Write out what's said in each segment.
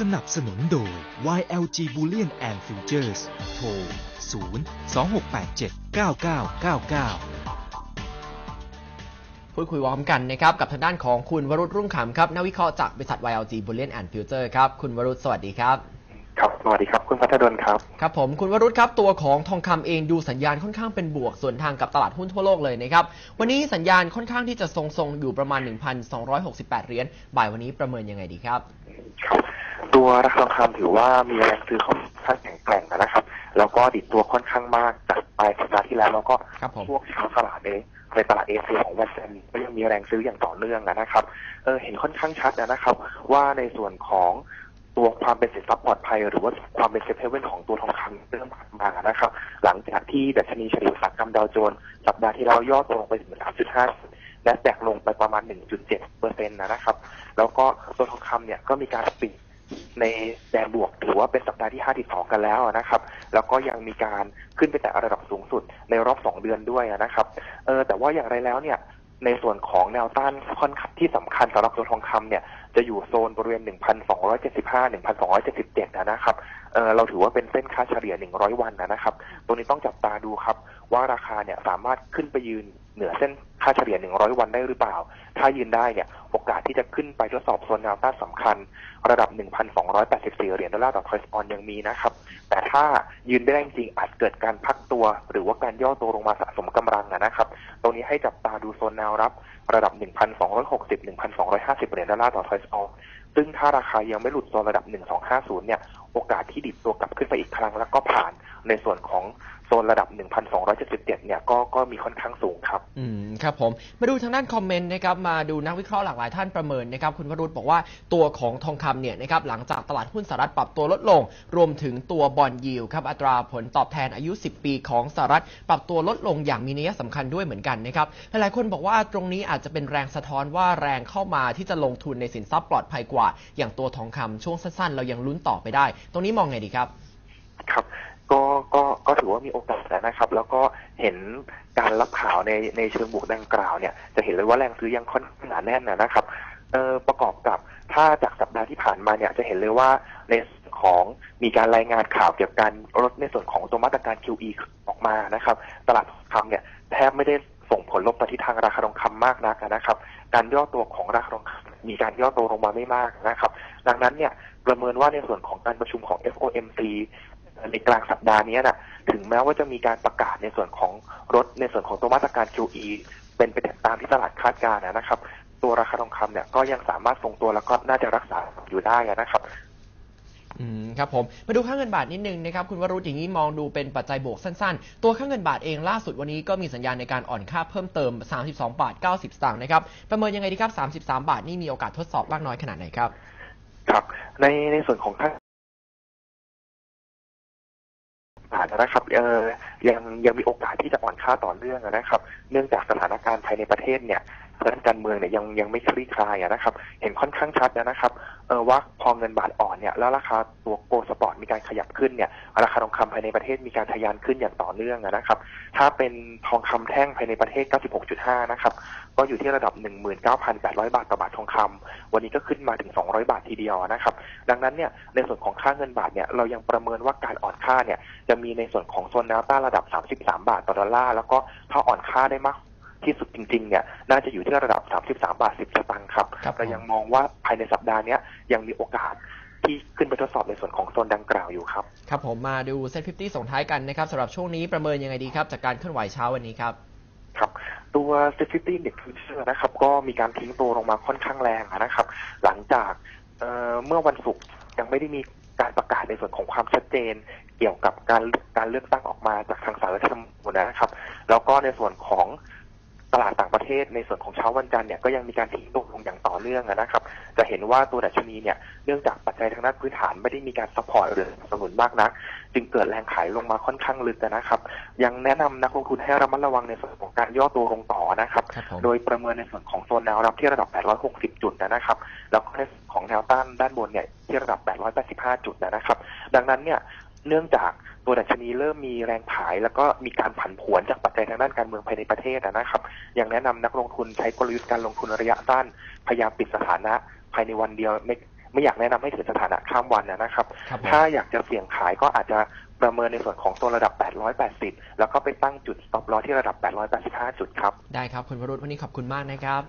สนับสนุนโดย YLG Bullion and Futures โทร 0 2687 9999พูดคุยพร้อมกันนะครับกับทางด้านของคุณวรุษรุ่งขำครับนักวิเคราะห์จากบริษัท YLG Bullion and Future ครับ คุณวรุษสวัสดีครับ ครับสวัสดีครับคุณพัฒดลครับ ครับผมคุณวรุษครับตัวของทองคำเองดูสัญญาณค่อนข้างเป็นบวกส่วนทางกับตลาดหุ้นทั่วโลกเลยนะครับ วันนี้สัญญาณค่อนข้างที่จะทรงๆ อยู่ประมาณ 1,268 เหรียญบ่ายวันนี้ประเมินยังไงดีครับครับ ตัวราคาทองคำถือว่ามีแรงซื้อค่อนข้างแข็งแกร่งนะครับ แล้วก็ดิดตัวค่อนข้างมากจากปลายสัปดาห์ที่แล้วแล้วก็ครับผมช่วงที่เขาตลาดเองในตลาดเอเชียของวันจันทร์ก็ยังมีแรงซื้ออย่างต่อเนื่องนะครับเออเห็นค่อนข้างชัดนะครับ ว่าในส่วนของตัวความเป็นสินทรัพย์ปลอดภัย หรือว่าความเป็นเซฟเฮเว่นของตัวทองคำเริ่มกลับมานะครับ หลังจากที่ดัชนีเฉลี่ยอุตสาหกรรมดาวโจนส์สัปดาห์ที่แล้วย่อตัวลงไปถึง3.5และแตกลงไปประมาณ 1.7เปอร์เซ็นต์นะครับ แล้วก็ตัวทองคำเนี่ยก็มีการปิด ในแดนบวกถือว่าเป็นสัปดาห์ที่5ติดต่อกันแล้วนะครับ แล้วก็ยังมีการขึ้นไปแต่ระดับสูงสุดในรอบ 2 เดือนด้วยนะครับเออแต่ว่าอย่างไรแล้วเนี่ยในส่วนของแนวต้านค่อนข้างที่สำคัญสำหรับตัวทองคำเนี่ยจะอยู่โซนบริเวณ 1,275 1,277 นะครับเเราถือว่าเป็นเส้นค่าเฉลี่ย 100 วันนะครับ ตรงนี้ต้องจับตาดูครับ ว่าราคาเนี่ยสามารถขึ้นไปยืนเหนือเส้นค่าเฉลี่ย 100 วันได้หรือเปล่า ถ้ายืนได้เนี่ยโอกาสที่จะขึ้นไปทดสอบโซนแนวต้านสำคัญ ระดับ 1,284 เหรียญดอลลาร์ต่อทอยส์ออนยังมีนะครับ แต่ถ้ายืนไม่ได้จริงๆอาจเกิดการพักตัว หรือว่าการย่อตัวลงมาสะสมกำลังนะครับ รงนี้ให้จับตาดูโซนแนวรับ ระดับ 1,260 1,250 เหรียญดอลลาร์ต่อทอยส์ออนซึ่งถ้าราคายังไม่หลุดโซนระดับ 1250 เนี่ย โอกาสที่ดิบตัวกลับขึ้นไปอีกครั้งแล้วก็ผ่านในส่วนของโซนระดับ 1,277 เนี่ยก็ก็มีค่อนข้างสูงครับ อืม ครับผม มาดูทางด้านคอมเมนต์นะครับ มาดูนักวิเคราะห์หลากหลายท่านประเมินนะครับ คุณวรุษบอกว่าตัวของทองคำเนี่ยนะครับ หลังจากตลาดหุ้นสหรัฐปรับตัวลดลง รวมถึงตัวบอลยิวครับ อัตราผลตอบแทนอายุ 10 ปีของสหรัฐปรับตัวลดลงอย่างมีนัยสำคัญด้วยเหมือนกันนะครับหลายๆคนบอกว่าตรงนี้อาจจะเป็นแรงสะท้อนว่าแรงเข้ามาที่จะลงทุนในสินทรัพย์ปลอดภัยกว่า อย่างตัวทองคำช่วงสั้นๆ เรายังลุ้นต่อไปได้ ตรงนี้มองไงดีครับ ครับก็ก็ก็ถือว่ามีโอกาสนะครับ แล้วก็เห็นการรับข่าวในในเชิงบวกดังกล่าวเนี่ย จะเห็นเลยว่าแรงซื้อยังค่อนข้างหนาแน่นนะครับเออประกอบกับถ้าจากสัปดาห์ที่ผ่านมาเนี่ยจะเห็นเลยว่าในส่วนของมีการรายงานข่าวเกี่ยวกับการลดในส่วนของตัวมาตรการ QE ออกมานะครับ ตลาดทองคำเนี่ยแทบไม่ได้ ส่งผลลบไปที่ทางราคาทองคำมากนักนะครับ การย่อตัวของราคาทองคำมีการย่อตัวลงมาไม่มากนะครับ ดังนั้นเนี่ยประเมินว่าในส่วนของการประชุมของ FOMC ในกลางสัปดาห์นี้นะถึงแม้ว่าจะมีการประกาศในส่วนของลดในส่วนของตัวมาตรการ QE เป็นไปตามที่ตลาดคาดการณ์นะครับ ตัวราคาทองคำเนี่ยก็ยังสามารถทรงตัวแล้วก็น่าจะรักษาอยู่ได้นะครับ ครับผมมาดูค่าเงินบาทนิดนึงนะครับคุณวรุษอย่างนี้มองดูเป็นปัจจัยบวกสั้นๆ ตัวค่าเงินบาทเองล่าสุดวันนี้ก็มีสัญญาณในการอ่อนค่าเพิ่มเติม 32 บาท 90 สตางค์นะครับประเมินยังไงดีครับ 33 บาทนี่มีโอกาสทดสอบมากน้อยขนาดไหนครับครับในในส่วนของค่าบาทนะครับเออยังยังมีโอกาสที่จะอ่อนค่าต่อเนื่องนะครับ เนื่องจากสถานการณ์ภายในประเทศเนี่ย ด้านการเมืองเนี่ยยังยังไม่คลี่คลายนะครับ เห็นค่อนข้างชัดนะครับเออว่าพอเงินบาทอ่อนเนี่ยแล้วราคาตัวโกลสปอร์ตมีการขยับขึ้นเนี่ยราคาทองคำภายในประเทศมีการทะยานขึ้นอย่างต่อเนื่องนะครับ ถ้าเป็นทองคำแท่งภายในประเทศ 96.5 นะครับ ก็อยู่ที่ระดับ 19,800 บาทต่อบาททองคำวันนี้ก็ขึ้นมาถึง 200 บาททีเดียวนะครับ ดังนั้นเนี่ยในส่วนของค่าเงินบาทเนี่ยเรายังประเมินว่าการอ่อนค่าเนี่ยจะมีในส่วนของโซนแนวต้านระดับ 33 บาทต่อดอลลาร์แล้วก็ถ้าอ่อนค่าได้มาก ที่สุดจริงๆเนี่ยน่าจะอยู่ที่ระดับ 33 บาท 10 สตางค์ครับครับเรายังมองว่าภายในสัปดาห์เนี้ยยังมีโอกาสที่ขึ้นไปทดสอบในส่วนของโซนดังกล่าวอยู่ครับ ครับผมมาดูเซ็ตฟิฟตี้ส่งท้ายกันนะครับสำหรับช่วงนี้ประเมินยังไงดีครับ จากการเคลื่อนไหวเช้าวันนี้ครับครับตัว s e c u r i t y Index Future นะครับก็มีการทิ้งตัวลงมาค่อนข้างแรงนะครับ หลังจากเอ่อเมื่อวันศุกร์ยังไม่ได้มีการประกาศในส่วนของความชัดเจน เกี่ยวกับการการเลือกตั้งออกมาจากทางสารรัฐธรรมนูญนะครับ แล้วก็ในส่วนของ ตลาดต่างประเทศในส่วนของเช้าวันจันทร์เนี่ยก็ยังมีการทิ้งตัวลงอย่างต่อเนื่องนะครับ จะเห็นว่าตัวดัชนีเนี่ยเนื่องจากปัจจัยทางด้านพื้นฐานไม่ได้มีการซัพพอร์ตหรือสนับสนุนมากนัก จึงเกิดแรงขายลงมาค่อนข้างลึกนะครับ ยังแนะนำนักลงทุนให้ระมัดระวังในส่วนของการย่อตัวลงต่อนะครับครับผมโดยประเมินในส่วนของโซนแนวรับที่ระดับ 860 จุดนะครับ แล้วก็ในส่วนของแนวต้านด้านบนเนี่ยที่ระดับ 885 จุดนะครับ ดังนั้นเนี่ย เนื่องจากตัวดัชนีเริ่มมีแรงขาย แล้วก็มีการผันผวนจากปัจจัยทางด้านการเมืองภายในประเทศนะครับยังแนะนำนักลงทุนใช้กลยุทธ์การลงทุนระยะสั้นพยายามปิดสถานะภายในวันเดียวไม่ไม่อยากแนะนำให้ถือสถานะข้ามวันนะครับครับผมถ้าอยากจะเสี่ยงขายก็อาจจะประเมินในส่วนของตัวระดับ 880 แล้วก็ไปตั้งจุด stop loss ที่ระดับ 885 จุดครับ ได้ครับ คุณวรุษวันนี้ขอบคุณมากนะครับ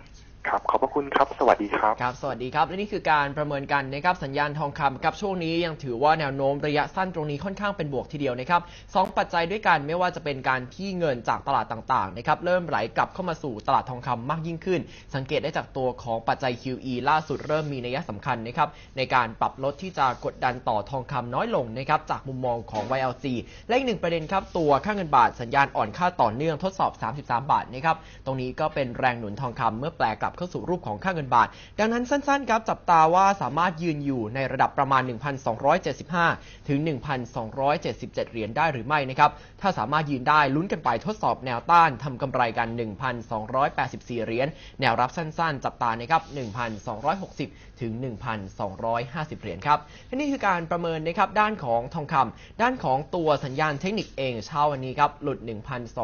ครับขอบพระคุณครับ สวัสดีครับครับ สวัสดีครับและนี่คือการประเมินกันนะครับสัญญาณทองคำกับช่วงนี้ยังถือว่าแนวโน้มระยะสั้นตรงนี้ค่อนข้างเป็นบวกทีเดียวนะครับสองปัจจัยด้วยกันไม่ว่าจะเป็นการที่เงินจากตลาดต่างๆนะครับเริ่มไหลกลับเข้ามาสู่ตลาดทองคำมากยิ่งขึ้น สังเกตได้จากตัวของปัจจัย QE ล่าสุดเริ่มมีนัยสำคัญนะครับในการปรับลดที่จะกดดันต่อทองคำน้อยลงนะครับจากมุมมองของ YLC และอีกหนึ่งประเด็นครับตัวค่าเงินบาทสัญญาณอ่อนค่าต่อเนื่องทดสอบ 33 บาทนะครับตรงนี้ก็เป็นแรงหนุนทองคำเมื่อแปลกลับเข้าสู่รูปของค่าเงินบาท ดังนั้นสั้นๆครับจับตาว่าสามารถยืนอยู่ในระดับประมาณ 1,275 ถึง 1,277 เหรียญได้หรือไม่นะครับถ้าสามารถยืนได้ลุ้นกันไปทดสอบแนวต้านทำกำไรกัน 1,284 เหรียญแนวรับสั้นๆ จับตานะครับ1,260 ถึง 1,250 เหรียญครับและนี่คือการประเมินนะครับด้านของทองคำด้านของตัวสัญญาณเทคนิคเองเช้าวันนี้ครับหลุด 1,200